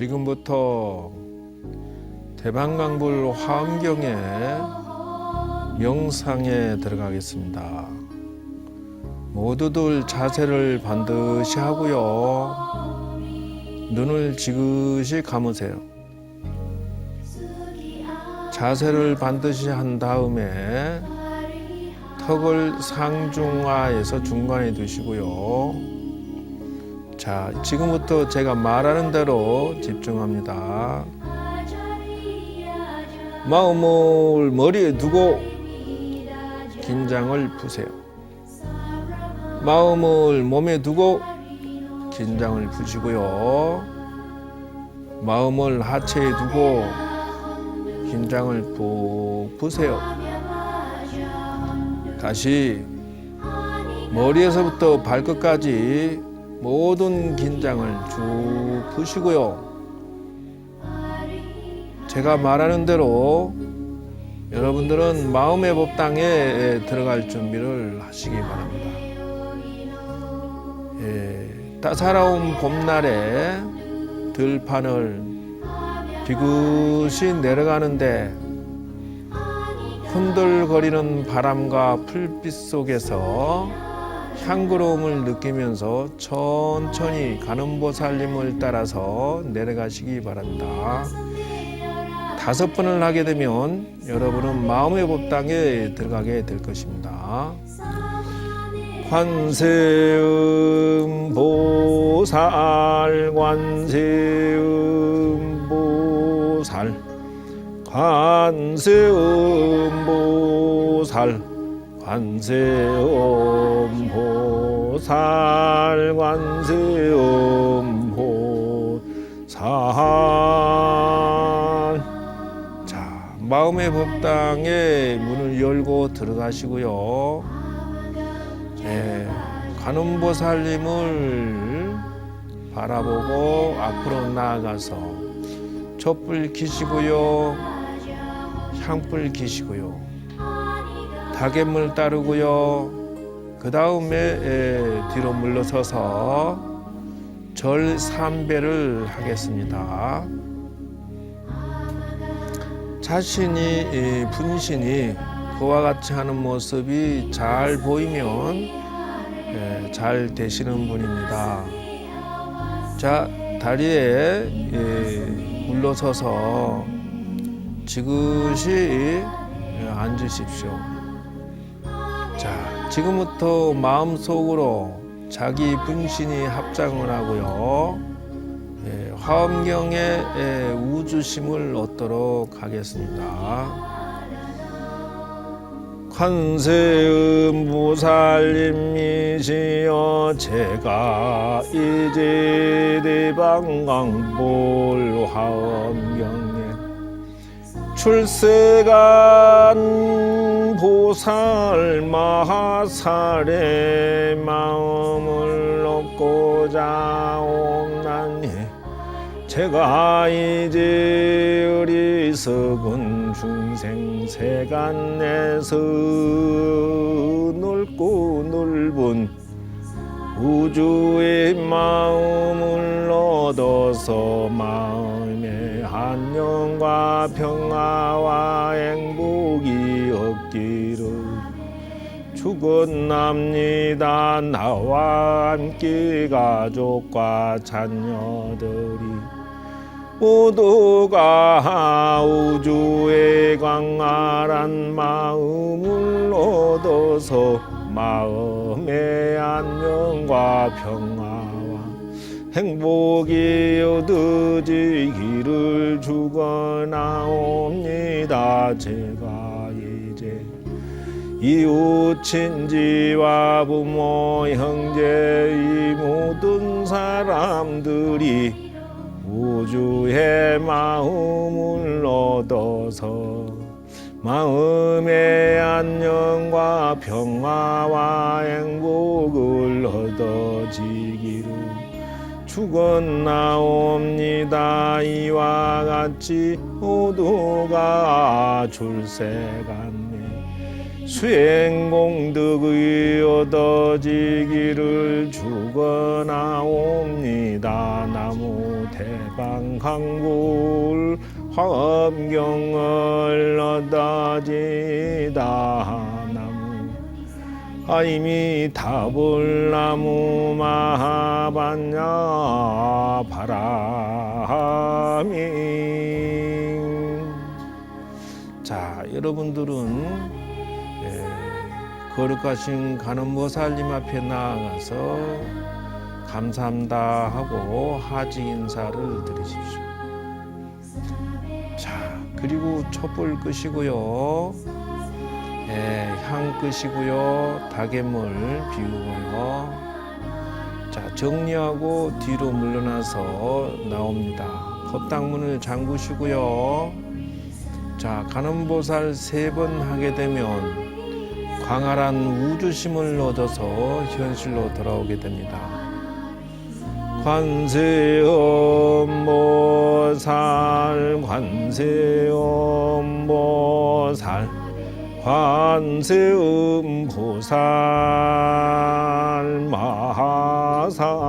지금부터 대방강불 화엄경의 명상에 들어가겠습니다. 모두들 자세를 반드시 하고요. 눈을 지그시 감으세요. 자세를 반드시 한 다음에 턱을 상중하에서 중간에 두시고요. 자, 지금부터 제가 말하는 대로 집중합니다. 마음을 머리에 두고 긴장을 푸세요. 마음을 몸에 두고 긴장을 푸시고요. 마음을 하체에 두고 긴장을 푹 푸세요. 다시 머리에서부터 발끝까지 모든 긴장을 쭉 푸시고요. 제가 말하는 대로 여러분들은 마음의 법당에 들어갈 준비를 하시기 바랍니다. 예, 따사로운 봄날에 들판을 비긋이 내려가는데 흔들거리는 바람과 풀빛 속에서 향그러움을 느끼면서 천천히 가는보살님을 따라서 내려가시기 바랍니다. 다섯 번을 하게 되면 여러분은 마음의 법당에 들어가게 될 것입니다. 관세음 보살 관세음 보살 관세음 보살 관세음 보살 관세음 보살 자 마음의 법당에 문을 열고 들어가시고요. 예, 관음보살님을 바라보고 앞으로 나아가서 촛불 키시고요. 향불 키시고요 다갯물 따르고요 그 다음에 뒤로 물러서서 절 삼배를 하겠습니다 자신이 이 분신이 그와 같이 하는 모습이 잘 보이면 예, 잘 되시는 분입니다. 자 다리에 예, 물러서서 지그시 예, 앉으십시오. 자 지금부터 마음속으로 자기 분신이 합장을 하고요. 예, 화엄경의 예, 우주심을 얻도록 하겠습니다. 관세음 보살님이시여 제가 이제 대방광볼 화엄경에 출세간 보살 마하살의 마음을 얻고자 옴나니 제가 이제 어리석은 중생 세간에서 넓고 넓은 우주의 마음을 얻어서 마음의 안녕과 평화와 행복이 얻기를 축원합니다. 나와 함께 가족과 자녀들이 모두가 우주의 광활한 마음을 얻어서 마음의 안녕과 평화와 행복이 얻어지기를 축원하옵니다. 제가 이제 이웃 친지와 부모 형제 이 모든 사람들이 우주의 마음을 얻어서 마음의 안녕과 평화와 행복을 얻어지기를 축원나옵니다 이와 같이 모두가 출세간에 수행공덕의 얻어지기를 축원하옵니다. 나무 대방강굴 화엄경을 얻어지다 나무 아이미 다불나무 마하반야 바람이 자 여러분들은 예, 거룩하신 간음보살님 앞에 나아가서 감사합니다 하고 하지 인사를 드리십시오. 자 그리고 촛불 끄시고요. 예, 향 끄시고요. 다개물 비우고요. 자 정리하고 뒤로 물러나서 나옵니다. 법당문을 잠그시고요. 자 간음보살 세 번 하게 되면 광활한 우주심을 얻어서 현실로 돌아오게 됩니다. 관세음보살 관세음 보살 관세음보살 마하살